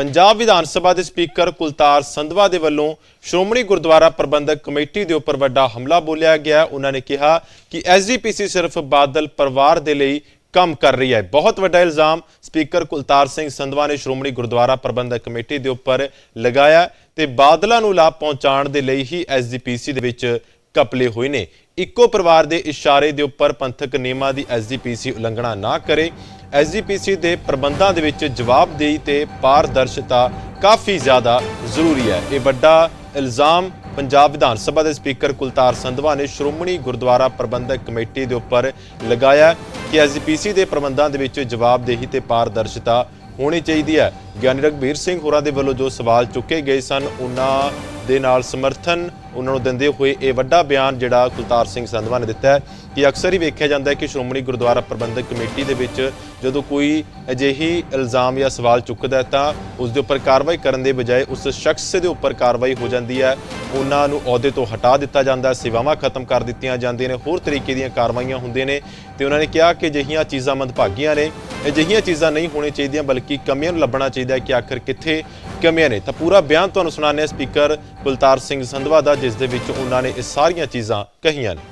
ਪੰਜਾਬ ਵਿਧਾਨ ਸਭਾ ਦੇ ਸਪੀਕਰ ਕੁਲਤਾਰ ਸੰਧਵਾ ਦੇ ਵੱਲੋਂ ਸ਼੍ਰੋਮਣੀ ਗੁਰਦੁਆਰਾ ਪ੍ਰਬੰਧਕ ਕਮੇਟੀ ਦੇ ਉੱਪਰ ਵੱਡਾ ਹਮਲਾ ਬੋਲਿਆ ਗਿਆ। ਉਹਨਾਂ ਨੇ ਕਿਹਾ ਕਿ ਐਸਜੀਪੀਸੀ ਸਿਰਫ ਬਾਦਲ ਪਰਿਵਾਰ ਦੇ ਲਈ ਕੰਮ ਕਰ ਰਹੀ ਹੈ। ਬਹੁਤ ਵੱਡਾ ਇਲਜ਼ਾਮ ਸਪੀਕਰ ਕੁਲਤਾਰ ਸਿੰਘ ਸੰਧਵਾ ਨੇ ਸ਼੍ਰੋਮਣੀ ਗੁਰਦੁਆਰਾ ਪ੍ਰਬੰਧਕ ਕਮੇਟੀ ਦੇ ਉੱਪਰ ਲਗਾਇਆ ਤੇ ਬਾਦਲਾਂ ਨੂੰ ਲਾਭ ਪਹੁੰਚਾਉਣ ਦੇ ਲਈ ਹੀ ਐਸਜੀਪੀਸੀ ਦੇ ਵਿੱਚ ਕਪਲੇ ਹੋਏ ਨੇ। ਇੱਕੋ ਪਰਿਵਾਰ ਦੇ ਇਸ਼ਾਰੇ ਦੇ ਉੱਪਰ ਪੰਥਕ ਨਿਯਮਾਂ ਦੀ ਐਸਜੀਪੀਸੀ ਉਲੰਘਣਾ ਨਾ ਕਰੇ। ਐਸਜੀਪੀਸੀ ਦੇ ਪ੍ਰਬੰਧਾਂ ਦੇ ਵਿੱਚ ਜਵਾਬਦੇਹੀ ਤੇ ਪਾਰਦਰਸ਼ਤਾ ਕਾਫੀ ਜ਼ਿਆਦਾ ਜ਼ਰੂਰੀ ਹੈ। ਇਹ ਵੱਡਾ ਇਲਜ਼ਾਮ ਪੰਜਾਬ ਵਿਧਾਨ ਸਭਾ ਦੇ ਸਪੀਕਰ ਕੁਲਤਾਰ ਸੰਧਵਾ ਨੇ ਸ਼੍ਰੋਮਣੀ ਗੁਰਦੁਆਰਾ ਪ੍ਰਬੰਧਕ ਕਮੇਟੀ ਦੇ ਉੱਪਰ ਲਗਾਇਆ ਕਿ ਐਸਜੀਪੀਸੀ ਦੇ ਪ੍ਰਬੰਧਾਂ ਦੇ ਵਿੱਚ ਜਵਾਬਦੇਹੀ ਤੇ ਪਾਰਦਰਸ਼ਤਾ ਹੋਣੀ ਚਾਹੀਦੀ ਹੈ। ਗਿਆਨੀ ਰਗਬੀਰ ਸਿੰਘ ਹੋਰਾਂ ਦੇ ਵੱਲੋਂ ਜੋ ਸਵਾਲ ਚੁੱਕੇ ਗਏ ਸਨ, ਉਹਨਾਂ ਦੇ ਨਾਲ ਸਮਰਥਨ ਉਹਨਾਂ ਨੂੰ ਦਿੰਦੇ ਹੋਏ ਇਹ ਵੱਡਾ ਬਿਆਨ ਜਿਹੜਾ ਕੁਲਤਾਰ ਸਿੰਘ ਸੰਧਵਾ ਨੇ ਦਿੱਤਾ ਹੈ ਕਿ ਅਕਸਰ ਹੀ ਵੇਖਿਆ ਜਾਂਦਾ ਹੈ ਕਿ ਸ਼੍ਰੋਮਣੀ ਗੁਰਦੁਆਰਾ ਪ੍ਰਬੰਧਕ ਕਮੇਟੀ ਦੇ ਵਿੱਚ ਜਦੋਂ ਕੋਈ ਅਜਿਹੀ ਇਲਜ਼ਾਮ ਜਾਂ ਸਵਾਲ ਚੁੱਕਦਾ ਹੈ ਤਾਂ ਉਸ ਦੇ ਉੱਪਰ ਕਾਰਵਾਈ ਕਰਨ ਦੇ ਬਜਾਏ ਉਸ ਸ਼ਖਸ ਦੇ ਉੱਪਰ ਕਾਰਵਾਈ ਹੋ ਜਾਂਦੀ ਹੈ। ਉਹਨਾਂ ਨੂੰ ਅਹੁਦੇ ਤੋਂ ਹਟਾ ਦਿੱਤਾ ਜਾਂਦਾ ਹੈ, ਸੇਵਾਵਾਂ ਖਤਮ ਕਰ ਦਿੱਤੀਆਂ ਜਾਂਦੀਆਂ ਨੇ, ਹੋਰ ਤਰੀਕੇ ਦੀਆਂ ਕਾਰਵਾਈਆਂ ਹੁੰਦੀਆਂ ਨੇ ਤੇ ਉਹਨਾਂ ਨੇ ਕਿਹਾ ਕਿ ਅਜਿਹੀਆਂ ਚੀਜ਼ਾਂ ਮੰਦਭਾਗੀਆਂ ਨੇ, ਅਜਿਹੀਆਂ ਚੀਜ਼ਾਂ ਨਹੀਂ ਹੋਣੀਆਂ ਚਾਹੀਦੀਆਂ ਬਲਕਿ ਕਮੀਆਂ ਨੂੰ ਲੱਭਣਾ ਚਾਹੀਦਾ ਹੈ ਕਿ ਆਖਰ ਕਿੱਥੇ ਕਮੀਆਂ ਨੇ। ਤਾਂ ਪੂਰਾ ਬਿਆਨ ਤੁਹਾਨੂੰ ਸੁਣਾਉਂਦੇ ਹਾਂ ਸਪੀਕਰ ਕੁਲਤਾਰ ਸਿੰਘ ਸੰਧਵਾ ਦਾ ਜਿਸ ਦੇ ਵਿੱਚ ਉਹਨਾਂ ਨੇ ਇਹ ਸਾਰੀਆਂ ਚੀਜ਼ਾਂ ਕਹੀਆਂ ਨੇ।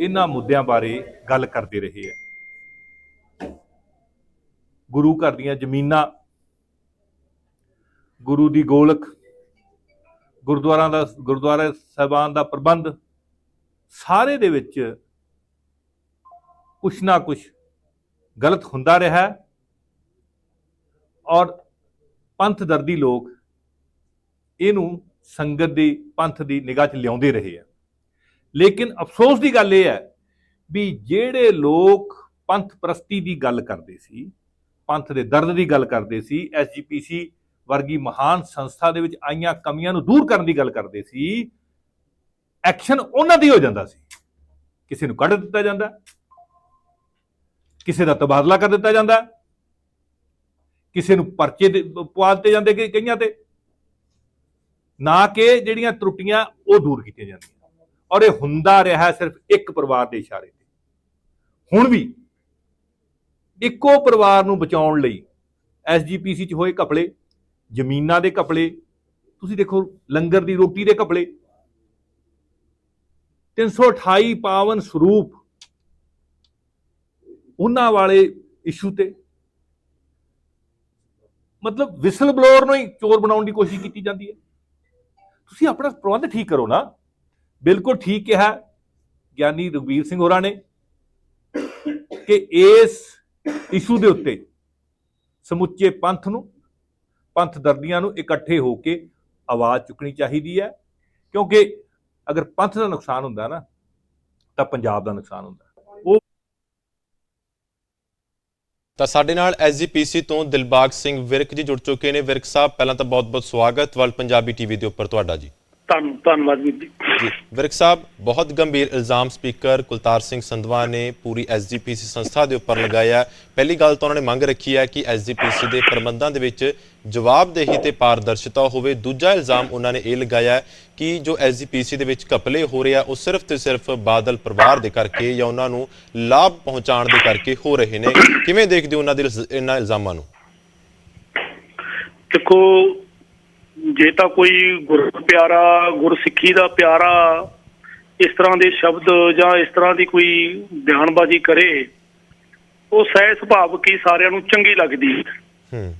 ਇਹਨਾਂ ਮੁੱਦਿਆਂ ਬਾਰੇ ਗੱਲ ਕਰਦੇ ਰਹੇ ਹੈ। ਗੁਰੂ ਘਰ ਦੀਆਂ ਜ਼ਮੀਨਾਂ, ਗੁਰੂ ਦੀ ਗੋਲਕ, ਗੁਰਦੁਆਰਾ ਦਾ, ਗੁਰਦੁਆਰਾ ਸਾਹਿਬਾਨ ਦਾ ਪ੍ਰਬੰਧ, ਸਾਰੇ ਦੇ ਵਿੱਚ ਕੁਛ ਨਾ ਕੁਛ ਗਲਤ ਹੁੰਦਾ ਰਿਹਾ ਔਰ ਪੰਥ ਦਰਦੀ ਲੋਕ ਇਹਨੂੰ ਸੰਗਤ ਦੀ, ਪੰਥ ਦੀ ਨਿਗਾਹ 'ਚ ਲਿਆਉਂਦੇ ਰਹੇ ਆ। ਲੇਕਿਨ ਅਫਸੋਸ ਦੀ ਗੱਲ ਇਹ ਹੈ ਵੀ ਜਿਹੜੇ ਲੋਕ ਪੰਥ ਪ੍ਰਸਤੀ ਦੀ ਗੱਲ ਕਰਦੇ ਸੀ, ਪੰਥ ਦੇ ਦਰਦ ਦੀ ਗੱਲ ਕਰਦੇ ਸੀ ਐਸਜੀਪੀਸੀ ਵਰਗੀ ਮਹਾਨ ਸੰਸਥਾ ਦੇ ਵਿੱਚ ਆਈਆਂ ਕਮੀਆਂ ਨੂੰ ਦੂਰ ਕਰਨ ਦੀ ਗੱਲ ਕਰਦੇ ਸੀ, ਐਕਸ਼ਨ ਉਹਨਾਂ ਦੀ ਹੋ ਜਾਂਦਾ ਸੀ। ਕਿਸੇ ਨੂੰ ਕੱਢ ਦਿੱਤਾ ਜਾਂਦਾ, ਕਿਸੇ ਦਾ ਤਬਾਦਲਾ ਕਰ ਦਿੱਤਾ ਜਾਂਦਾ, ਕਿਸੇ ਨੂੰ ਪਰਚੇ ਦੇ ਪਵਾ ਦਿੱਤੇ ਜਾਂਦੇ ਕਈਆਂ ਤੇ। ਨਾ ਕਿ ਜਿਹੜੀਆਂ ਤਰੁੱਟੀਆਂ ਉਹ ਦੂਰ ਕੀਤੀਆਂ ਜਾਂਦੀਆਂ। ਔਰ ਇਹ ਹੁੰਦਾ ਰਿਹਾ ਸਿਰਫ ਇੱਕ ਪਰਿਵਾਰ ਦੇ ਇਸ਼ਾਰੇ ਤੇ। ਹੁਣ ਵੀ ਇੱਕੋ ਪਰਿਵਾਰ ਨੂੰ ਬਚਾਉਣ ਲਈ ਐਸਜੀਪੀਸੀ 'ਚ ਹੋਏ ਕਪੜੇ ਜ਼ਮੀਨਾਂ ਦੇ ਕਪੜੇ ਤੁਸੀਂ ਦੇਖੋ ਲੰਗਰ ਦੀ ਰੋਟੀ ਦੇ ਕਪੜੇ 328 ਪਾਵਨ ਸਰੂਪ ਉਹਨਾਂ ਵਾਲੇ ਇਸ਼ੂ ਤੇ। ਮਤਲਬ ਵਿਸਲ ਬਲੋਅਰ ਨੂੰ ਹੀ ਚੋਰ ਬਣਾਉਣ ਦੀ ਕੋਸ਼ਿਸ਼ ਕੀਤੀ ਜਾਂਦੀ ਹੈ। ਤੁਸੀਂ ਆਪਣਾ ਪ੍ਰਬੰਧ ਠੀਕ ਕਰੋ ਨਾ। ਬਿਲਕੁਲ ਠੀਕ ਕਿਹਾ ਗਿਆਨੀ ਰਘਵੀਰ ਸਿੰਘ ਹੋਰਾਂ ਨੇ ਕਿ ਇਸ ਇਸ਼ੂ ਦੇ ਉੱਤੇ ਸਮੁੱਚੇ ਪੰਥ ਨੂੰ, ਪੰਥ ਦਰਦੀਆਂ ਨੂੰ ਇਕੱਠੇ ਹੋ ਕੇ ਆਵਾਜ਼ ਚੁੱਕਣੀ ਚਾਹੀਦੀ ਹੈ। ਕਿਉਂਕਿ ਅਗਰ ਪੰਥ ਦਾ ਨੁਕਸਾਨ ਹੁੰਦਾ ਨਾ, ਤਾਂ ਪੰਜਾਬ ਦਾ ਨੁਕਸਾਨ ਹੁੰਦਾ ਉਹ ਤਾਂ ਸਾਡੇ ਨਾਲ ਐਸਜੀਪੀਸੀ ਤੋਂ ਦਿਲਬਾਗ ਸਿੰਘ ਵਿਰਕ ਜੀ ਜੁੜ ਚੁੱਕੇ ਨੇ। ਵਿਰਕ ਸਾਹਿਬ, ਪਹਿਲਾਂ ਤਾਂ ਬਹੁਤ-ਬਹੁਤ ਸਵਾਗਤ। ਵਰਲਡ ਪੰਜਾਬੀ ਟੀਵੀ ਦੇ ਉੱਪਰ ਤੁਹਾਡਾ ਜੀ। ਧੰਨ ਧੰਨਵਾਦ ਜੀ। ਵਿਰਕ ਸਾਹਿਬ ਬਹੁਤ ਗੰਭੀਰ ਇਲਜ਼ਾਮ ਸਪੀਕਰ ਕੁਲਤਾਰ ਸਿੰਘ ਸੰਧਵਾ ਨੇ ਪੂਰੀ ਐਸਜੀਪੀਸੀ ਸੰਸਥਾ ਦੇ ਉੱਪਰ ਲਗਾਇਆ। ਪਹਿਲੀ ਗੱਲ ਤਾਂ ਉਹਨਾਂ ਨੇ ਮੰਗ ਰੱਖੀ ਹੈ ਕਿ ਐਸਜੀਪੀਸੀ ਦੇ ਪ੍ਰਬੰਧਾਂ ਦੇ ਵਿੱਚ ਜਵਾਬਦੇਹੀ ਤੇ ਪਾਰਦਰਸ਼ਤਾ ਹੋਵੇ। ਦੂਜਾ ਇਲਜ਼ਾਮ ਉਹਨਾਂ ਨੇ ਇਹ ਲਗਾਇਆ ਕਿ ਜੋ ਐਸਜੀਪੀਸੀ ਦੇ ਵਿੱਚ ਘਪਲੇ ਹੋ ਰਿਹਾ ਉਹ ਸਿਰਫ ਤੇ ਸਿਰਫ ਬਾਦਲ ਪਰਿਵਾਰ ਦੇ ਕਰਕੇ ਜਾਂ ਉਹਨਾਂ ਨੂੰ ਲਾਭ ਪਹੁੰਚਾਉਣ ਦੇ ਕਰਕੇ ਹੋ ਰਹੇ ਨੇ। ਕਿਵੇਂ ਦੇਖਦੇ ਹੋ ਉਹਨਾਂ ਦੇ ਇਹਨਾਂ ਇਲਜ਼ਾਮਾਂ ਨੂੰ? ਦੇਖੋ ਜੇ ਤਾਂ ਕੋਈ ਗੁਰ ਪਿਆਰਾ ਗੁਰਸਿੱਖੀ ਦਾ ਪਿਆਰਾ ਇਸ ਤਰ੍ਹਾਂ ਦੇ ਸ਼ਬਦ ਜਾਂ ਇਸ ਤਰ੍ਹਾਂ ਦੀ ਕੋਈ ਬਿਆਨਬਾਜ਼ੀ ਕਰੇ ਉਹ ਸਹਿ ਸੁਭਾਵ ਕੀ ਸਾਰਿਆਂ ਨੂੰ ਚੰਗੀ ਲੱਗਦੀ। ਹੈ। ਹੂੰ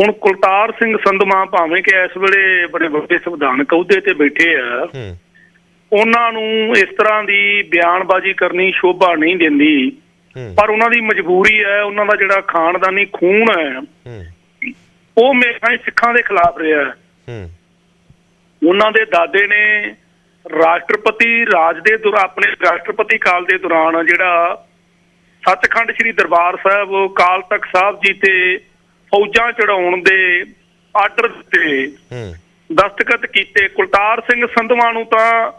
ਹੁਣ ਕੁਲਤਾਰ ਸਿੰਘ ਸੰਧਮਾ ਭਾਵੇਂ ਕਿ ਇਸ ਵੇਲੇ ਬੜੇ ਵੱਡੇ ਸੰਵਿਧਾਨਕ ਅਹੁਦੇ ਤੇ ਬੈਠੇ ਆ ਹੂੰ। ਉਹਨਾਂ ਨੂੰ ਇਸ ਤਰ੍ਹਾਂ ਦੀ ਬਿਆਨਬਾਜ਼ੀ ਕਰਨੀ ਸ਼ੋਭਾ ਨਹੀਂ ਦਿੰਦੀ। ਹੂੰ। ਪਰ ਉਹਨਾਂ ਦੀ ਮਜਬੂਰੀ ਹੈ ਉਹਨਾਂ ਦਾ ਜਿਹੜਾ ਖਾਨਦਾਨੀ ਖੂਨ ਹੈ ਹੂੰ। ਉਹ ਹੀ ਸਿੱਖਾਂ ਦੇ ਖਿਲਾਫ ਰਿਹਾ। ਹੈ ਹੂੰ। ਉਹਨਾਂ ਦੇ ਦਾਦੇ ਨੇ ਰਾਸ਼ਟਰਪਤੀ ਰਾਜ ਦੇ ਦੌਰਾਨ ਆਪਣੇ ਰਾਸ਼ਟਰਪਤੀ ਕਾਲ ਦੇ ਦੌਰਾਨ ਜਿਹੜਾ ਸੱਚਖੰਡ ਸ੍ਰੀ ਦਰਬਾਰ ਸਾਹਿਬ ਕਾਲ ਤਖਤ ਸਾਹਿਬ ਜੀ ਤੇ ਫੌਜਾਂ ਚੜਾਉਣ ਦੇ ਆਰਡਰ ਦਿੱਤੇ ਹੂੰ। ਦਸਤਖਤ ਕੀਤੇ। ਕੁਲਤਾਰ ਸਿੰਘ ਸੰਧਵਾ ਨੂੰ ਤਾਂ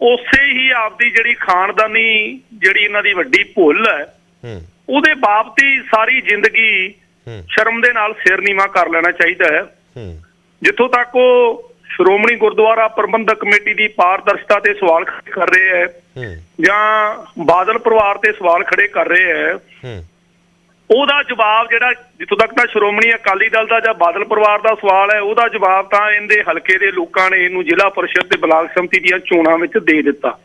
ਉਸੇ ਹੀ ਆਪਦੀ ਜਿਹੜੀ ਖਾਨਦਾਨੀ ਜਿਹੜੀ ਇਹਨਾਂ ਦੀ ਵੱਡੀ ਭੁੱਲ ਹੈ ਹੂੰ। ਉਹਦੇ ਬਾਬਤ ਹੀ ਸਾਰੀ ਜ਼ਿੰਦਗੀ ਸ਼ਰਮ ਦੇ ਨਾਲ ਸਿਰ ਨੀਵਾ ਕਰ ਲੈਣਾ ਚਾਹੀਦਾ ਹੈ। ਹੂੰ। ਜਿੱਥੋਂ ਤੱਕ ਉਹ ਸ਼੍ਰੋਮਣੀ ਗੁਰਦੁਆਰਾ ਪ੍ਰਬੰਧਕ ਕਮੇਟੀ ਦੀ ਪਾਰਦਰਸ਼ਤਾ ਤੇ ਸਵਾਲ ਖੜੇ ਕਰ ਰਹੇ ਹੈ ਜਾਂ ਬਾਦਲ ਪਰਿਵਾਰ ਤੇ ਸਵਾਲ ਖੜੇ ਕਰ ਰਹੇ ਹੈ ਉਹਦਾ ਜਵਾਬ ਜਿਹੜਾ ਜਿੱਥੋਂ ਤੱਕ ਤਾਂ ਸ਼੍ਰੋਮਣੀ ਅਕਾਲੀ ਦਲ ਦਾ ਜਾਂ ਬਾਦਲ ਪਰਿਵਾਰ ਦਾ ਸਵਾਲ ਹੈ ਉਹਦਾ ਜਵਾਬ ਤਾਂ ਇਹਦੇ ਹਲਕੇ ਦੇ ਲੋਕਾਂ ਨੇ ਇਹਨੂੰ ਜ਼ਿਲ੍ਹਾ ਪਰਿਸ਼ਦ ਤੇ ਬਲਾਕ ਸੰਮਤੀ ਦੀਆਂ ਚੋਣਾਂ ਵਿੱਚ ਦੇ ਦਿੱਤਾ।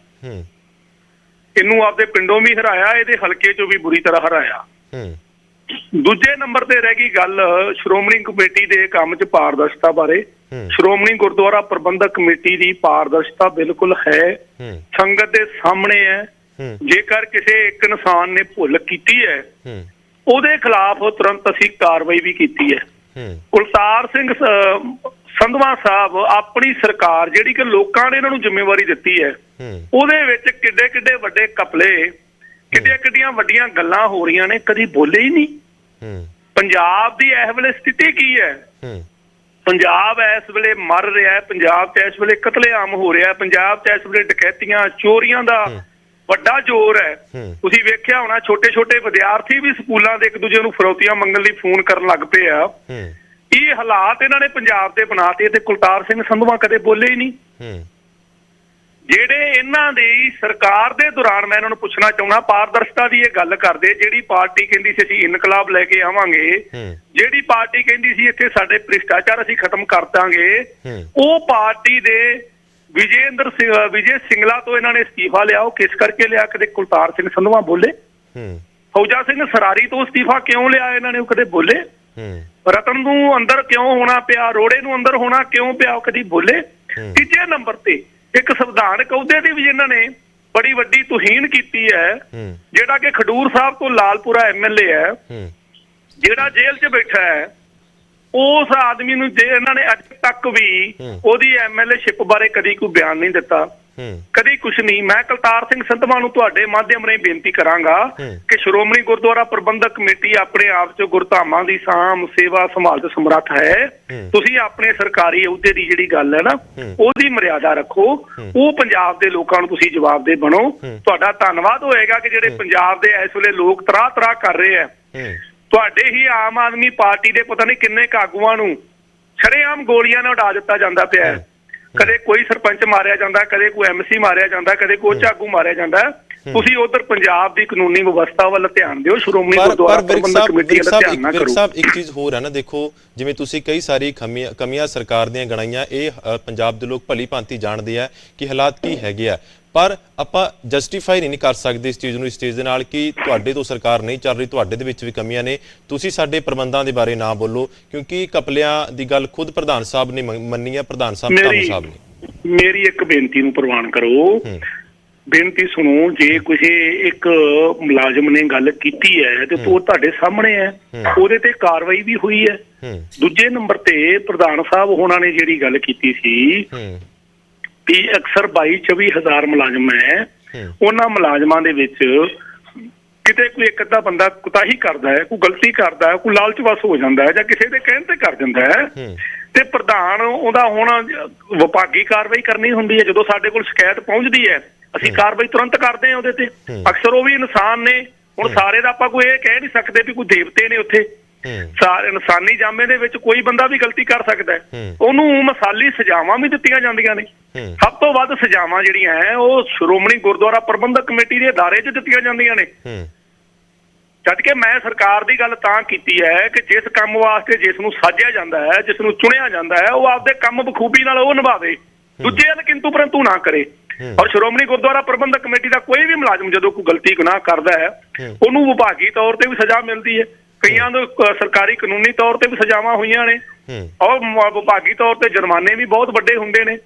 ਇਹਨੂੰ ਆਪਦੇ ਪਿੰਡੋਂ ਵੀ ਹਰਾਇਆ ਇਹਦੇ ਹਲਕੇ 'ਚੋਂ ਵੀ ਬੁਰੀ ਤਰ੍ਹਾਂ ਹਰਾਇਆ। ਦੂਜੇ ਨੰਬਰ ਤੇ ਰਹਿ ਗਈ ਗੱਲ ਸ਼੍ਰੋਮਣੀ ਕਮੇਟੀ ਦੇ ਕੰਮ 'ਚ ਪਾਰਦਰਸ਼ਤਾ ਬਾਰੇ। ਸ਼੍ਰੋਮਣੀ ਗੁਰਦੁਆਰਾ ਪ੍ਰਬੰਧਕ ਕਮੇਟੀ ਦੀ ਪਾਰਦਰਸ਼ਤਾ ਬਿਲਕੁਲ ਹੈ। ਸੰਗਤ ਦੇ ਸਾਹਮਣੇ ਹੈ। ਜੇਕਰ ਕਿਸੇ ਇੱਕ ਇਨਸਾਨ ਨੇ ਭੁੱਲ ਕੀਤੀ ਹੈ ਉਹਦੇ ਖਿਲਾਫ ਤੁਰੰਤ ਅਸੀਂ ਕਾਰਵਾਈ ਵੀ ਕੀਤੀ ਹੈ। ਕੁਲਤਾਰ ਸਿੰਘ ਸੰਧਵਾ ਸਾਹਿਬ ਆਪਣੀ ਸਰਕਾਰ ਜਿਹੜੀ ਕਿ ਲੋਕਾਂ ਨੇ ਇਹਨਾਂ ਨੂੰ ਜ਼ਿੰਮੇਵਾਰੀ ਦਿੱਤੀ ਹੂੰ ਉਹਦੇ ਵਿੱਚ ਕਿੱਡੇ ਕਿੱਡੇ ਵੱਡੇ ਕਪਲੇ ਕਿੱਡੀਆਂ ਕਿੱਡੀਆਂ ਵੱਡੀਆਂ ਗੱਲਾਂ ਹੋ ਰਹੀਆਂ ਨੇ ਕਦੀ ਬੋਲੇ ਹੀ ਨਹੀਂ। ਹੂੰ। ਪੰਜਾਬ ਦੀ ਇਸ ਵੇਲੇ ਸਥਿਤੀ ਕੀ ਹੈ? ਹੂੰ। ਪੰਜਾਬ ਇਸ ਵੇਲੇ ਮਰ ਰਿਹਾ ਹੈ ਪੰਜਾਬ 'ਚ ਇਸ ਵੇਲੇ ਕਤਲੇਆਮ ਹੋ ਰਿਹਾ ਹੈ ਪੰਜਾਬ 'ਚ ਇਸ ਵੇਲੇ ਡਕੈਤੀਆਂ ਚੋਰੀਆਂ ਦਾ ਵੱਡਾ ਜ਼ੋਰ ਹੈ। ਤੁਸੀਂ ਵੇਖਿਆ ਹੋਣਾ ਛੋਟੇ ਛੋਟੇ ਵਿਦਿਆਰਥੀ ਵੀ ਸਕੂਲਾਂ ਦੇ ਇੱਕ ਦੂਜੇ ਨੂੰ ਫਰੋਤੀਆਂ ਮੰਗਣ ਲਈ ਫੋਨ ਕਰਨ ਲੱਗ ਪਏ ਆ। ਹੂੰ। ਇਹ ਹਾਲਾਤ ਇਹਨਾਂ ਨੇ ਪੰਜਾਬ ਦੇ ਬਣਾਤੇ ਤੇ ਕੁਲਤਾਰ ਸਿੰਘ ਸੰਧਵਾ ਕਦੇ ਬੋਲੇ ਹੀ ਨਹੀਂ। ਹੂੰ। ਜਿਹੜੇ ਇਹਨਾਂ ਦੀ ਸਰਕਾਰ ਦੇ ਦੌਰਾਨ ਮੈਂ ਇਹਨਾਂ ਨੂੰ ਪੁੱਛਣਾ ਚਾਹੁੰਦਾ ਪਾਰਦਰਸ਼ਤਾ ਦੀ ਇਹ ਗੱਲ ਕਰਦੇ ਜਿਹੜੀ ਪਾਰਟੀ ਕਹਿੰਦੀ ਸੀ ਅਸੀਂ ਇਨਕਲਾਬ ਲੈ ਕੇ ਆਵਾਂਗੇ ਜਿਹੜੀ ਪਾਰਟੀ ਕਹਿੰਦੀ ਸੀ ਇੱਥੇ ਸਾਡੇ ਭ੍ਰਿਸ਼ਟਾਚਾਰ ਅਸੀਂ ਖਤਮ ਕਰ ਦਾਂਗੇ। ਉਹ ਪਾਰਟੀ ਦੇ ਵਿਜੇਂਦਰ ਸਿੰਘ ਵਿਜੇ ਸਿੰਗਲਾ ਤੋਂ ਇਹਨਾਂ ਨੇ ਅਸਤੀਫਾ ਲਿਆ ਉਹ ਕਿਸ ਕਰਕੇ ਲਿਆ? ਕਦੇ ਕੁਲਤਾਰ ਸਿੰਘ ਸੰਧਵਾ ਬੋਲੇ? ਫੌਜਾ ਸਿੰਘ ਸਰਾਰੀ ਤੋਂ ਅਸਤੀਫਾ ਕਿਉਂ ਲਿਆ ਇਹਨਾਂ ਨੇ ਉਹ ਕਦੇ ਬੋਲੇ? ਰਤਨ ਨੂੰ ਅੰਦਰ ਕਿਉਂ ਹੋਣਾ ਪਿਆ? ਰੋੜੇ ਨੂੰ ਅੰਦਰ ਹੋਣਾ ਕਿਉਂ ਪਿਆ? ਉਹ ਕਦੀ ਬੋਲੇ। ਤੀਜੇ ਨੰਬਰ ਤੇ ਇੱਕ ਸੰਵਿਧਾਨਕ ਅਹੁਦੇ ਦੀ ਵੀ ਇਹਨਾਂ ਨੇ ਬੜੀ ਵੱਡੀ ਤੁਹੀਨ ਕੀਤੀ ਹੈ ਜਿਹੜਾ ਕਿ ਖਡੂਰ ਸਾਹਿਬ ਤੋਂ ਲਾਲਪੁਰਾ ਐਮਐਲਏ ਹੈ ਹੂੰ। ਜਿਹੜਾ ਜੇਲ੍ਹ 'ਚ ਬੈਠਾ ਹੈ ਉਸ ਆਦਮੀ ਨੂੰ ਜੇ ਇਹਨਾਂ ਨੇ ਅੱਜ ਤੱਕ ਵੀ। ਉਹਦੀ ਐਮਐਲਏ ਸ਼ਿਪ ਬਾਰੇ ਕਦੀ ਕੋਈ ਬਿਆਨ ਨਹੀਂ ਦਿੱਤਾ। ਕਦੀ ਕੁਝ ਨਹੀਂ ਮੈਂ ਕਲਤਾਰ ਸਿੰਘ ਸੰਧਵਾ ਨੂੰ ਤੁਹਾਡੇ ਮਾਧਿਅਮ ਰਾਹੀਂ ਬੇਨਤੀ ਕਰਾਂਗਾ। ਕਿ ਸ਼੍ਰੋਮਣੀ ਗੁਰਦੁਆਰਾ ਪ੍ਰਬੰਧਕ ਕਮੇਟੀ ਆਪਣੇ ਆਪ 'ਚ ਗੁਰਧਾਮਾਂ ਦੀ ਸਾਂਭ ਸੇਵਾ ਸੰਭਾਲ 'ਚ ਸਮਰੱਥ ਹੈ। ਤੁਸੀਂ ਆਪਣੇ ਸਰਕਾਰੀ ਅਹੁਦੇ ਦੀ ਜਿਹੜੀ ਗੱਲ ਹੈ ਨਾ। ਉਹਦੀ ਮਰਿਆਦਾ ਰੱਖੋ ਉਹ ਪੰਜਾਬ ਦੇ ਲੋਕਾਂ ਨੂੰ ਤੁਸੀਂ ਜਵਾਬ ਦੇ ਬਣੋ। ਤੁਹਾਡਾ ਧੰਨਵਾਦ ਹੋਏਗਾ ਕਿ ਜਿਹੜੇ ਪੰਜਾਬ ਦੇ ਇਸ ਵੇਲੇ ਲੋਕ ਤਰਾਹ ਤਰਾਹ ਕਰ ਰਹੇ ਆ ਤੁਹਾਡੇ ਹੀ ਆਮ ਆਦਮੀ ਪਾਰਟੀ ਦੇ ਪਤਾ ਨਹੀਂ ਕਿੰਨੇ ਕਾਗੂਆਂ ਨੂੰ ਛੜੇਆਮ ਗੋਲੀਆਂ ਨਾਲ ਉਡਾ ਦਿੱਤਾ ਜਾਂਦਾ ਪਿਆ ਹੈ। ਕਦੇ ਕੋਈ ਸਰਪੰਚ ਮਾਰਿਆ ਜਾਂਦਾ ਕਦੇ ਕੋਈ ਐਮਸੀ ਮਾਰਿਆ ਜਾਂਦਾ ਕਦੇ ਕੋਈ ਝਾਗੂ ਮਾਰਿਆ ਜਾਂਦਾ। ਤੁਸੀਂ ਉਧਰ ਪੰਜਾਬ ਦੀ ਕਾਨੂੰਨੀ ਵਿਵਸਥਾ ਵੱਲ ਧਿਆਨ ਦਿਓ ਸ਼੍ਰੋਮਣੀ ਗੁਰਦੁਆਰਾ ਪ੍ਰਬੰਧਕ ਕਮੇਟੀ ਦਾ ਸਾਹਿਬ ਧਿਆਨ ਇੱਕ ਨਾ ਕਰੋ। ਸਾਹਿਬ ਇੱਕ ਚੀਜ਼ ਹੋਰ ਹੈ ਨਾ ਦੇਖੋ ਜਿਵੇਂ ਤੁਸੀਂ ਕਈ ਸਾਰੀ ਕਮੀਆਂ ਸਰਕਾਰ ਦੀਆਂ ਗਣਾਈਆਂ ਇਹ ਪੰਜਾਬ ਦੇ ਲੋਕ ਭਲੀ ਭਾਂਤੀ ਜਾਣਦੇ ਆ ਕਿ ਹਾਲਾਤ ਕੀ ਹੈਗੇ ਆ। ਪਰ ਆਪਾਂ ਜਸਟੀਫਾਈ ਨਹੀਂ ਕਰ ਸਕਦੇ ਇਸ ਚੀਜ਼ ਨੂੰ ਇਸ ਚੀਜ਼ ਦੇ ਨਾਲ ਕਿ ਤੁਹਾਡੇ ਤੋਂ ਸਰਕਾਰ ਨਹੀਂ ਚੱਲ ਰਹੀ ਤੁਹਾਡੇ ਦੇ ਵਿੱਚ ਵੀ ਕਮੀਆਂ ਨੇ। ਤੁਸੀਂ ਸਾਡੇ ਪ੍ਰਬੰਧਾਂ ਦੇ ਬਾਰੇ ਨਾ ਬੋਲੋ ਕਿਉਂਕਿ ਕਪਲਿਆਂ ਦੀ ਗੱਲ ਖੁਦ ਪ੍ਰਧਾਨ ਸਾਹਿਬ ਨੇ ਮੰਨ- ਹੈ ਪ੍ਰਧਾਨ ਸਾਹਿਬ ਮੇਰੀ ਸਾਹਿਬ ਨੇ। ਮੇਰੀ ਇੱਕ ਬੇਨਤੀ ਨੂੰ ਪ੍ਰਵਾਨ ਕਰੋ। ਬੇਨਤੀ ਸੁਣੋ ਜੇ ਕਿਸੇ ਇੱਕ ਮੁਲਾਜ਼ਮ ਨੇ ਗੱਲ ਕੀਤੀ ਹੈ ਤੇ ਉਹ ਤੁਹਾਡੇ ਸਾਹਮਣੇ ਹੈ। ਉਹਦੇ ਤੇ ਕਾਰਵਾਈ ਵੀ ਹੋਈ ਹੈ। ਦੂਜੇ ਨੰਬਰ ਤੇ ਪ੍ਰਧਾਨ ਸਾਹਿਬ ਹੋਣਾ ਨੇ ਜਿਹੜੀ ਗੱਲ ਕੀਤੀ ਸੀ ਵੀ ਅਕਸਰ 22 24 ਹਜ਼ਾਰ ਮੁਲਾਜ਼ਮ ਹੈ। ਉਹਨਾਂ ਮੁਲਾਜ਼ਮਾਂ ਦੇ ਵਿੱਚ ਕਿਤੇ ਕੋਈ ਇੱਕ ਅੱਧਾ ਬੰਦਾ ਕੁਤਾਹੀ ਕਰਦਾ ਹੈ ਕੋਈ ਗਲਤੀ ਕਰਦਾ ਹੈ ਕੋਈ ਲਾਲਚਵਸ ਹੋ ਜਾਂਦਾ ਹੈ ਜਾਂ ਕਿਸੇ ਦੇ ਕਹਿਣ ਤੇ ਕਰ ਦਿੰਦਾ ਹੈ। ਤੇ ਪ੍ਰਧਾਨ ਉਹਦਾ ਹੁਣ ਵਿਭਾਗੀ ਕਾਰਵਾਈ ਕਰਨੀ ਹੁੰਦੀ ਹੈ ਜਦੋਂ ਸਾਡੇ ਕੋਲ ਸ਼ਿਕਾਇਤ ਪਹੁੰਚਦੀ ਹੈ ਅਸੀਂ ਕਾਰਵਾਈ ਤੁਰੰਤ ਕਰਦੇ ਹਾਂ ਉਹਦੇ ਤੇ। ਅਕਸਰ ਉਹ ਵੀ ਇਨਸਾਨ ਨੇ। ਹੁਣ ਸਾਰੇ ਦਾ ਆਪਾਂ ਕੋਈ ਇਹ ਕਹਿ ਨਹੀਂ ਸਕਦੇ ਵੀ ਕੋਈ ਦੇਵਤੇ ਨੇ ਉੱਥੇ। ਸਾਰੇ ਇਨਸਾਨੀ ਜਾਮੇ ਦੇ ਵਿੱਚ ਕੋਈ ਬੰਦਾ ਵੀ ਗਲਤੀ ਕਰ ਸਕਦਾ ਹੈ। ਉਹਨੂੰ ਮਸਾਲੀ ਸਜ਼ਾਵਾਂ ਵੀ ਦਿੱਤੀਆਂ ਜਾਂਦੀਆਂ ਨੇ। ਸਭ ਤੋਂ ਵੱਧ ਸਜ਼ਾਵਾਂ ਜਿਹੜੀਆਂ ਹੈ ਉਹ ਸ਼੍ਰੋਮਣੀ ਗੁਰਦੁਆਰਾ ਪ੍ਰਬੰਧਕ ਕਮੇਟੀ ਦੇ ਅਦਾਰੇ 'ਚ ਦਿੱਤੀਆਂ ਜਾਂਦੀਆਂ ਨੇ। ਜਦ ਕਿ ਮੈਂ ਸਰਕਾਰ ਦੀ ਗੱਲ ਤਾਂ ਕੀਤੀ ਹੈ ਕਿ ਜਿਸ ਕੰਮ ਵਾਸਤੇ ਜਿਸ ਨੂੰ ਸਾਜਿਆ ਜਾਂਦਾ ਹੈ ਜਿਸ ਨੂੰ ਚੁਣਿਆ ਜਾਂਦਾ ਹੈ ਉਹ ਆਪਦੇ ਕੰਮ ਬਖੂਬੀ ਨਾਲ ਉਹ ਨਿਭਾਵੇ। ਦੂਜੇ ਵੱਲ ਕਿੰਤੂ ਪਰੰਤੂ ਨਾ ਕਰੇ। ਔਰ ਸ਼੍ਰੋਮਣੀ ਗੁਰਦੁਆਰਾ ਪ੍ਰਬੰਧਕ ਕਮੇਟੀ ਦਾ ਕੋਈ ਵੀ ਮੁਲਾਜ਼ਮ ਜਦੋਂ ਕੋਈ ਗਲਤੀ ਗੁਨਾਹ ਕਰਦਾ ਹੂੰ। ਉਹਨੂੰ ਵਿਭਾਗੀ ਤੌਰ ਤੇ ਵੀ ਸਜ਼ਾ ਮਿਲਦੀ ਹੈ। ਕਈਆਂ ਨੂੰ ਸਰਕਾਰੀ ਕਾਨੂੰਨੀ ਤੌਰ ਤੇ ਵੀ ਸਜ਼ਾਵਾਂ ਹੋਈਆਂ ਨੇ। ਹੂੰ। ਔਰ ਮ- ਵਿਭਾਗੀ ਤੌਰ ਤੇ ਜੁਰਮਾਨੇ ਵੀ ਬਹੁਤ ਵੱਡੇ ਹੁੰਦੇ ਨੇ।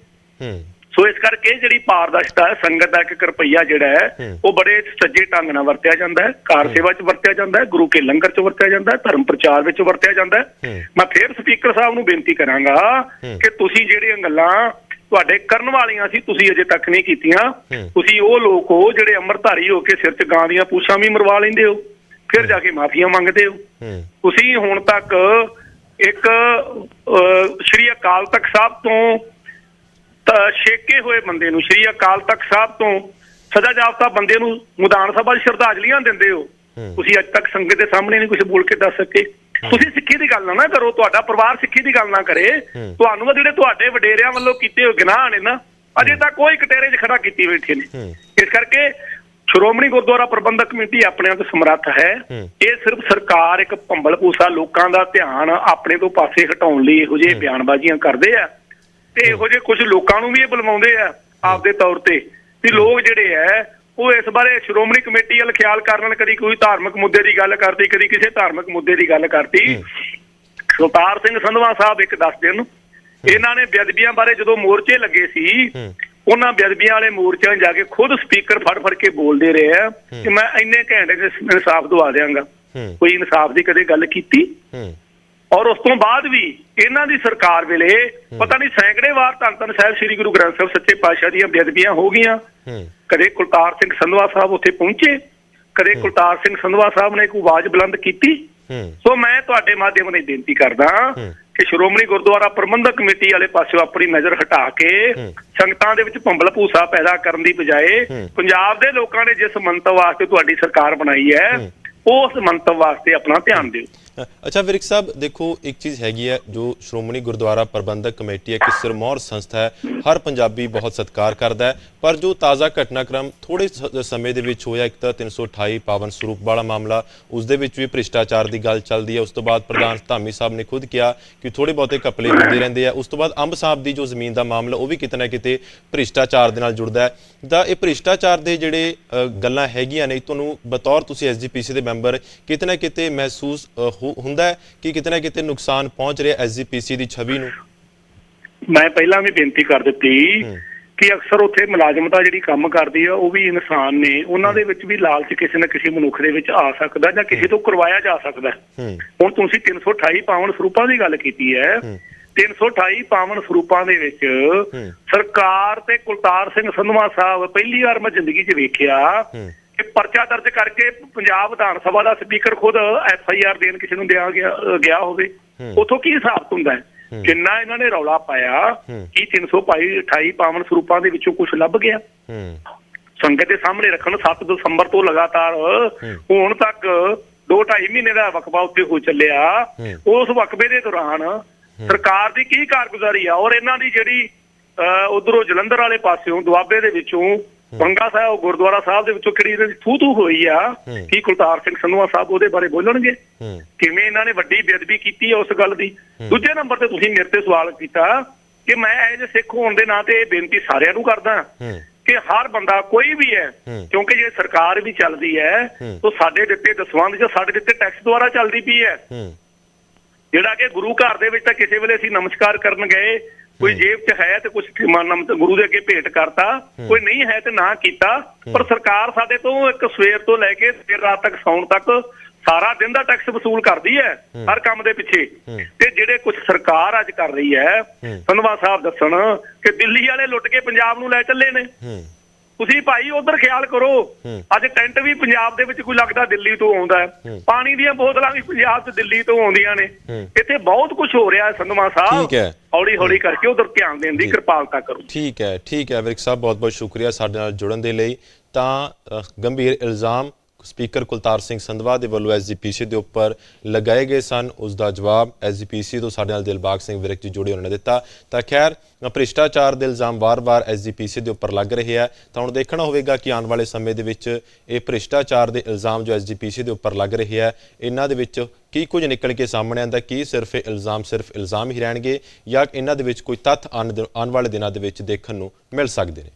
ਸੋ ਇਸ ਕਰਕੇ ਜਿਹੜੀ ਪਾਰਦਰਸ਼ਤਾ ਹੈ ਸੰਗਤ ਦਾ ਇੱਕ ਰੁਪਈਆ ਜਿਹੜਾ ਹੈ। ਉਹ ਬੜੇ ਸੱਜੇ ਢੰਗ ਨਾਲ ਵਰਤਿਆ ਜਾਂਦਾ ਹੈ। ਕਾਰ ਸੇਵਾ 'ਚ ਵਰਤਿਆ ਜਾਂਦਾ ਹੈ ਗੁਰੂ ਕੇ ਲੰਗਰ 'ਚ ਵਰਤਿਆ ਜਾਂਦਾ ਹੈ ਧਰਮ ਪ੍ਰਚਾਰ ਵਿੱਚ ਵਰਤਿਆ ਜਾਂਦਾ ਹੈ। ਮੈਂ ਫੇਰ ਸਪੀਕਰ ਸਾਹਿਬ ਨੂੰ ਬੇਨਤੀ ਕਰਾਂਗਾ। ਕਿ ਤੁਸੀਂ ਜਿਹੜੀਆਂ ਗੱਲਾਂ ਤੁਹਾਡੇ ਕਰਨ ਵਾਲੀਆਂ ਸੀ ਤੁਸੀਂ ਅਜੇ ਤੱਕ ਨਹੀਂ ਕੀਤੀਆਂ। ਤੁਸੀਂ ਉਹ ਲੋਕ ਹੋ ਜਿਹੜੇ ਅੰਮ੍ਰਿਤਧਾਰੀ ਹੋ ਕੇ ਸਿਰ 'ਚ ਗਾਂ ਦੀਆਂ ਪੂਛਾਂ ਵੀ ਮਰਵਾ ਲੈਂਦੇ ਹੋ। ਫਿਰ ਜਾ ਕੇ ਮਾਫੀਆਂ ਮੰਗਦੇ ਹੋ। ਤੁਸੀਂ ਹੁਣ ਤੱਕ ਇੱਕ ਸ਼੍ਰੀ ਅਕਾਲ ਤਖਤ ਸਾਹਿਬ ਤੋਂ ਛੇਕੇ ਹੋਏ ਬੰਦੇ ਨੂੰ ਸ਼੍ਰੀ ਅਕਾਲ ਤਖਤ ਸਾਹਿਬ ਤੋਂ ਸਜ਼ਾ ਜਾਫਤਾ ਬੰਦੇ ਨੂੰ ਮੈਦਾਨ ਸਭਾ 'ਚ ਸ਼ਰਧਾਂਜਲੀਆਂ ਦਿੰਦੇ ਹੋ। ਤੁਸੀਂ ਅੱਜ ਤੱਕ ਸੰਗਤ ਦੇ ਸਾਹਮਣੇ ਨਹੀਂ ਕੁਝ ਬੋਲ ਕੇ ਦੱਸ ਸਕੇ। ਤੁਸੀਂ ਸਿੱਖੀ ਦੀ ਗੱਲ ਨਾ ਕਰੋ ਤੁਹਾਡਾ ਪਰਿਵਾਰ ਸਿੱਖੀ ਦੀ ਗੱਲ ਨਾ ਕਰੇ। ਤੁਹਾਨੂੰ ਜਿਹੜੇ ਤੁਹਾਡੇ ਵਡੇਰਿਆਂ ਵੱਲੋਂ ਕੀਤੇ ਹੋਏ ਗੁਨਾਹ ਨੇ ਨਾ ਅਜੇ ਤੱਕ ਕੋਈ ਕਟੇਰੇ 'ਚ ਖੜਾ ਕੀਤੀ ਬੈਠੇ ਨੇ। ਇਸ ਕਰਕੇ ਸ਼੍ਰੋਮਣੀ ਗੁਰਦੁਆਰਾ ਪ੍ਰਬੰਧਕ ਕਮੇਟੀ ਆਪਣੇ ਆਪ ਸਮਰੱਥ ਹੈ। ਇਹ ਸਿਰਫ ਸਰਕਾਰ ਇੱਕ ਭੰਬਲ ਭੂਸਾ ਲੋਕਾਂ ਦਾ ਧਿਆਨ ਆਪਣੇ ਤੋਂ ਪਾਸੇ ਹਟਾਉਣ ਲਈ ਇਹੋ ਜਿਹੇ ਬਿਆਨਬਾਜ਼ੀਆਂ ਕਰਦੇ ਆ ਤੇ ਇਹੋ ਜਿਹੇ ਕੁਝ ਲੋਕਾਂ ਨੂੰ ਵੀ ਇਹ ਬੁਲਵਾਉਂਦੇ ਆ ਆਪਦੇ ਤੌਰ ਤੇ ਵੀ ਲੋਕ ਜਿਹੜੇ ਆ ਉਹ ਇਸ ਬਾਰੇ ਸ਼੍ਰੋਮਣੀ ਕਮੇਟੀ ਵੱਲ ਖਿਆਲ ਕਰਨ ਕਦੀ ਕੋਈ ਧਾਰਮਿਕ ਮੁੱਦੇ ਦੀ ਗੱਲ ਕਰਦੀ ਕਦੀ ਕਿਸੇ ਧਾਰਮਿਕ ਮੁੱਦੇ ਦੀ ਗੱਲ ਕਰਦੀ। ਸੁਲਤਾਰ ਸਿੰਘ ਸੰਧਵਾ ਸਾਹਿਬ ਇੱਕ ਦੱਸ ਦਿਨ ਇਹਨਾਂ ਨੇ ਬੇਅਦਬੀਆਂ ਬਾਰੇ ਜਦੋਂ ਮੋਰਚੇ ਲੱਗੇ ਸੀ। ਉਹਨਾਂ ਬੇਅਦਬੀਆਂ ਵਾਲੇ ਮੋਰਚਿਆਂ 'ਚ ਜਾ ਕੇ ਖੁਦ ਸਪੀਕਰ ਫੜ ਫੜ ਕੇ ਬੋਲਦੇ ਰਹੇ ਆ ਕਿ ਮੈਂ ਇੰਨੇ ਘੰਟੇ 'ਚ ਇਨਸਾਫ ਦਵਾ ਦਿਆਂਗਾ। ਹੂੰ। ਕੋਈ ਇਨਸਾਫ ਦੀ ਕਦੇ ਗੱਲ ਕੀਤੀ? ਔਰ ਉਸ ਤੋਂ ਬਾਅਦ ਵੀ ਇਹਨਾਂ ਦੀ ਸਰਕਾਰ ਵੇਲੇ ਪਤਾ ਨਹੀਂ ਸੈਂਕੜੇ ਵਾਰ ਧੰਨ ਧੰਨ ਸਾਹਿਬ ਸ੍ਰੀ ਗੁਰੂ ਗ੍ਰੰਥ ਸਾਹਿਬ ਸੱਚੇ ਪਾਤਸ਼ਾਹ ਦੀਆਂ ਬੇਅਦਬੀਆਂ ਹੋ ਗਈਆਂ। ਕਦੇ ਕੁਲਤਾਰ ਸਿੰਘ ਸੰਧਵਾ ਸਾਹਿਬ ਉੱਥੇ ਪਹੁੰਚੇ ਕਦੇ ਕੁਲਤਾਰ ਸਿੰਘ ਸੰਧਵਾ ਸਾਹਿਬ ਨੇ ਕੋਈ ਆਵਾਜ਼ ਬੁਲੰਦ ਕੀਤੀ। ਸੋ ਮੈਂ ਤੁਹਾਡੇ ਮਾਧਿਅਮ ਰਾਹੀਂ ਬੇਨਤੀ ਕਰਦਾ। ਕਿ ਸ਼੍ਰੋਮਣੀ ਗੁਰਦੁਆਰਾ ਪ੍ਰਬੰਧਕ ਕਮੇਟੀ ਵਾਲੇ ਪਾਸਿਓਂ ਆਪਣੀ ਨਜ਼ਰ ਹਟਾ ਕੇ। ਸੰਗਤਾਂ ਦੇ ਵਿੱਚ ਭੰਬਲ ਭੂਸਾ ਪੈਦਾ ਕਰਨ ਦੀ ਬਜਾਏ। ਪੰਜਾਬ ਦੇ ਲੋਕਾਂ ਨੇ ਜਿਸ ਮੰਤਵ ਵਾਸਤੇ ਤੁਹਾਡੀ ਸਰਕਾਰ ਬਣਾਈ ਹੂੰ। ਉਸ ਮੰਤਵ ਵਾਸਤੇ ਆਪਣਾ ਧਿਆਨ ਦਿਓ ਅੱਛਾ, ਵਿਰਕ ਸਾਹਿਬ, ਦੇਖੋ, ਇੱਕ ਚੀਜ਼ ਹੈਗੀ ਹੈ ਜੋ ਸ਼੍ਰੋਮਣੀ ਗੁਰਦੁਆਰਾ ਪ੍ਰਬੰਧਕ ਕਮੇਟੀ ਹੈ ਕਿ ਸਿਰਮੌਰ ਸੰਸਥਾ ਹੈ, ਹਰ ਪੰਜਾਬੀ ਬਹੁਤ ਸਤਿਕਾਰ ਕਰਦਾ ਹੈ, ਪਰ ਜੋ ਤਾਜ਼ਾ ਘਟਨਾਕ੍ਰਮ ਥੋੜੇ ਸ- ਸਮੇਂ ਦੇ ਵਿੱਚ ਹੋਇਆ, ਇੱਕ ਤਾਂ 328 ਪਾਵਨ ਸਰੂਪ ਵਾਲਾ ਮਾਮਲਾ, ਉਸ ਦੇ ਵਿੱਚ ਵੀ ਭ੍ਰਿਸ਼ਟਾਚਾਰ ਦੀ ਗੱਲ ਚੱਲਦੀ ਹੈ, ਉਸ ਤੋਂ ਬਾਅਦ ਪ੍ਰਧਾਨ ਧਾਮੀ ਸਾਹਿਬ ਨੇ ਖੁਦ ਕਿਹਾ ਕਿ ਥੋੜੇ ਬਹੁਤੇ ਕਪਲੇ ਹੁੰਦੇ ਰਹਿੰਦੇ ਆ, ਉਸ ਤੋਂ ਬਾਅਦ ਅੰਬ ਸਾਹਿਬ ਦੀ ਜੋ ਜ਼ਮੀਨ ਦਾ ਮਾਮਲਾ, ਉਹ ਵੀ ਕਿਤੇ ਨਾ ਕਿਤੇ ਭ੍ਰਿਸ਼ਟਾਚਾਰ ਦੇ ਨਾਲ ਜੁੜਦਾ ਹੈ। ਤਾਂ ਇਹ ਭ੍ਰਿਸ਼ਟਾਚਾਰ ਦੇ ਜਿਹੜੇ ਗੱਲਾਂ ਹੈਗੀਆਂ ਨੇ, ਤੁਹਾਨੂੰ ਬਤੌਰ ਤੁਸੀਂ ਐਸਜੀਪੀਸੀ ਦੇ ਮੈਂਬਰ ਕਿਤੇ ਨਾ ਕਿਤੇ ਮਹਿਸੂਸ ਹੋ ਹੁੰਦਾ ਕਿ ਕਿਤੇ ਨਾ ਕਿਤੇ ਨੁਕਸਾਨ ਪਹੁੰਚ ਰਿਹਾ ਐਸਜੀਪੀਸੀ ਦੀ ਛਵੀ ਨੂੰ? ਮੈਂ ਪਹਿਲਾਂ ਵੀ ਬੇਨਤੀ ਕਰ ਦਿੱਤੀ। ਕਿ ਅਕਸਰ ਉੱਥੇ ਮੁਲਾਜ਼ਮਤਾ ਜਿਹੜੀ ਕੰਮ ਕਰਦੀ ਆ ਉਹ ਵੀ ਇਨਸਾਨ ਨੇ। ਉਹਨਾਂ ਦੇ ਵਿੱਚ ਵੀ ਲਾਲਚ ਕਿਸੇ ਨਾ ਕਿਸੇ ਮਨੁੱਖ ਦੇ ਵਿੱਚ ਆ ਸਕਦਾ ਜਾਂ ਕਿਸੇ ਤੋਂ ਕਰਵਾਇਆ ਜਾ ਸਕਦਾ। ਹੁਣ ਤੁਸੀਂ 328 ਪਾਵਨ ਸਰੂਪਾਂ ਦੀ ਗੱਲ ਕੀਤੀ ਹੈ। ਹੂੰ। 328 ਪਾਵਨ ਸਰੂਪਾਂ ਦੇ ਵਿੱਚ। ਸਰਕਾਰ ਤੇ ਕੁਲਤਾਰ ਸਿੰਘ ਸੰਧਵਾ ਸਾਹਿਬ ਪਹਿਲੀ ਵਾਰ ਮੈਂ ਜ਼ਿੰਦਗੀ 'ਚ ਵੇਖਿਆ। ਹੂੰ ਕਿ ਪਰਚਾ ਦਰਜ ਕਰਕੇ ਪੰਜਾਬ ਵਿਧਾਨ ਸਭਾ ਦਾ ਸਪੀਕਰ ਖੁਦ ਐਫ ਆਈ ਆਰ ਦੇਣ ਕਿਸੇ ਨੂੰ ਦਿਆ ਗਿਆ ਹੋਵੇ। ਉਥੋਂ ਕੀ ਹਿਸਾਬ ਹੁੰਦਾ ਹੈ। ਜਿੰਨਾ ਇਹਨਾਂ ਨੇ ਰੌਲਾ ਪਾਇਆ। ਕੀ 328 ਪਾਵਨ ਸਰੂਪਾਂ ਦੇ ਵਿੱਚੋਂ ਕੁਝ ਲੱਭ ਗਿਆ ਸੰਗਤ ਦੇ ਸਾਹਮਣੇ ਰੱਖਣ 7 ਦਸੰਬਰ ਤੋਂ ਲਗਾਤਾਰ ਹੁਣ ਤੱਕ 2.5 ਮਹੀਨੇ ਦਾ ਵਕਫਾ ਉੱਤੇ ਹੋ ਚੱਲਿਆ। ਉਸ ਵਕਫੇ ਦੇ ਦੌਰਾਨ ਸਰਕਾਰ ਦੀ ਕੀ ਕਾਰਗੁਜ਼ਾਰੀ ਆ ਔਰ ਇਹਨਾਂ ਦੀ ਜਿਹੜੀ ਉਧਰੋਂ ਜਲੰਧਰ ਵਾਲੇ ਪਾਸਿਓਂ ਦੁਆਬੇ ਦੇ ਵਿੱਚੋਂ ਬੰਗਾ ਸਾਹਿਬ ਗੁਰਦੁਆਰਾ ਸਾਹਿਬ ਦੇ ਵਿੱਚੋਂ ਕਿਹੜੀ ਇਹਨਾਂ ਦੀ ਥੂ ਹੋਈ ਆ। ਕੀ ਕੁਲਤਾਰ ਸਿੰਘ ਸੰਧਵਾ ਸਾਹਿਬ ਉਹਦੇ ਬਾਰੇ ਬੋਲਣਗੇ? ਕਿਵੇਂ ਇਹਨਾਂ ਨੇ ਵੱਡੀ ਬੇਅਦਬੀ ਕੀਤੀ ਉਸ ਗੱਲ ਦੀ? ਦੂਜੇ ਨੰਬਰ ਤੇ ਤੁਸੀਂ ਮੇਰੇ ਤੇ ਸਵਾਲ ਕੀਤਾ ਕਿ ਮੈਂ ਐਜ ਸਿੱਖ ਹੋਣ ਦੇ ਨਾਂ ਤੇ ਇਹ ਬੇਨਤੀ ਸਾਰਿਆਂ ਨੂੰ ਕਰਦਾ। ਕਿ ਹਰ ਬੰਦਾ ਕੋਈ ਵੀ ਹੈ। ਕਿਉਂਕਿ ਜੇ ਸਰਕਾਰ ਵੀ ਚੱਲਦੀ ਹੈ। ਤਾਂ ਸਾਡੇ ਦਿੱਤੇ ਦਸਵੰਧ ਜਾਂ ਸਾਡੇ ਦਿੱਤੇ ਟੈਕਸ ਦੁਆਰਾ ਚੱਲਦੀ ਪਈ ਹੂੰ। ਜਿਹੜਾ ਕਿ ਗੁਰੂ ਘਰ ਦੇ ਵਿੱਚ ਤਾਂ ਕਿਸੇ ਵੇਲੇ ਅਸੀਂ ਨਮਸਕਾਰ ਕਰਨ ਗਏ ਕੋਈ ਜੇਬ 'ਚ ਹੈ ਤੇ ਕੁਝ ਨਮ ਗੁਰੂ ਦੇ ਅੱਗੇ ਭੇਟ ਕਰਤਾ ਕੋਈ ਨਹੀਂ ਹੈ ਤੇ ਨਾ ਕੀਤਾ। ਪਰ ਸਰਕਾਰ ਸਾਡੇ ਤੋਂ ਇੱਕ ਸਵੇਰ ਤੋਂ ਲੈ ਕੇ ਦੇਰ ਰਾਤ ਤੱਕ ਸੌਣ ਤੱਕ ਸਾਰਾ ਦਿਨ ਦਾ ਟੈਕਸ ਵਸੂਲ ਕਰਦੀ ਹੈ ਹਰ ਕੰਮ ਦੇ ਪਿੱਛੇ। ਤੇ ਜਿਹੜੇ ਕੁਝ ਸਰਕਾਰ ਅੱਜ ਕਰ ਰਹੀ ਹੈ। ਸੰਧਵਾ ਸਾਹਿਬ ਦੱਸਣ ਕਿ ਦਿੱਲੀ ਵਾਲੇ ਲੁੱਟ ਕੇ ਪੰਜਾਬ ਨੂੰ ਲੈ ਚੱਲੇ ਨੇ। ਤੁਸੀਂ ਭਾਈ ਉਧਰ ਖਿਆਲ ਕਰੋ। ਅੱਜ ਟੈਂਟ ਵੀ ਪੰਜਾਬ ਦੇ ਵਿੱਚ ਕੋਈ ਲੱਗਦਾ ਦਿੱਲੀ ਤੋਂ ਆਉਂਦਾ ਹੈ। ਪਾਣੀ ਦੀਆਂ ਬੋਤਲਾਂ ਵੀ ਪੰਜਾਬ ਤੋਂ ਦਿੱਲੀ ਤੋਂ ਆਉਂਦੀਆਂ ਨੇ। ਇੱਥੇ ਬਹੁਤ ਕੁਝ ਹੋ ਰਿਹਾ ਹੈ ਸੰਧਵਾ ਸਾਹਿਬ ਠੀਕ ਹੈ। ਹੌਲੀ ਹੌਲੀ ਕਰਕੇ ਉਧਰ ਧਿਆਨ ਦੇਣ ਦੀ। ਕਿਰਪਾਲਤਾ ਕਰੋ ਠੀਕ ਹੈ ਠੀਕ ਹੈ ਵਿਰਕ ਸਾਹਿਬ ਬਹੁਤ ਬਹੁਤ ਸ਼ੁਕਰੀਆ ਸਾਡੇ ਨਾਲ ਜੁੜਨ ਦੇ ਲਈ ਤਾਂ ਗੰਭੀਰ ਇਲਜ਼ਾਮ ਸਪੀਕਰ ਕੁਲਤਾਰ ਸਿੰਘ ਸੰਧਵਾ ਦੇ ਵੱਲੋਂ ਐਸਜੀਪੀਸੀ ਦੇ ਉੱਪਰ ਲਗਾਏ ਗਏ ਸਨ। ਉਸ ਦਾ ਜਵਾਬ ਐਸਜੀਪੀਸੀ ਤੋਂ ਸਾਡੇ ਨਾਲ ਦਿਲਬਾਗ ਸਿੰਘ ਵਿਰਕ ਜੀ ਜੁੜੇ ਉਹਨਾਂ ਨੇ ਦਿੱਤਾ। ਤਾਂ ਖੈਰ, ਭ੍ਰਿਸ਼ਟਾਚਾਰ ਦੇ ਇਲਜ਼ਾਮ ਵਾਰ-ਵਾਰ ਐਸਜੀਪੀਸੀ ਦੇ ਉੱਪਰ ਲੱਗ ਰਹੇ ਆ। ਤਾਂ ਹੁਣ ਦੇਖਣਾ ਹੋਵੇਗਾ ਕਿ ਆਉਣ ਵਾਲੇ ਸਮੇਂ ਦੇ ਵਿੱਚ ਇਹ ਭ੍ਰਿਸ਼ਟਾਚਾਰ ਦੇ ਇਲਜ਼ਾਮ ਜੋ ਐਸਜੀਪੀਸੀ ਦੇ ਉੱਪਰ ਲੱਗ ਰਹੇ ਆ, ਇਹਨਾਂ ਦੇ ਵਿੱਚ ਕੀ ਕੁਝ ਨਿਕਲ ਕੇ ਸਾਹਮਣੇ ਆਉਂਦਾ, ਕੀ ਸਿਰਫ ਇਹ ਇਲਜ਼ਾਮ ਸਿਰਫ ਇਲਜ਼ਾਮ ਹੀ ਰਹਿਣਗੇ ਜਾਂ ਇਹਨਾਂ ਦੇ ਵਿੱਚ ਕੋਈ ਤੱਥ ਆਉਣ ਦੇ- ਆਉਣ ਵਾਲੇ ਦਿਨਾਂ ਦੇ ਵਿੱਚ ਦੇਖਣ ਨੂੰ ਮਿਲ ਸਕਦੇ ਨੇ।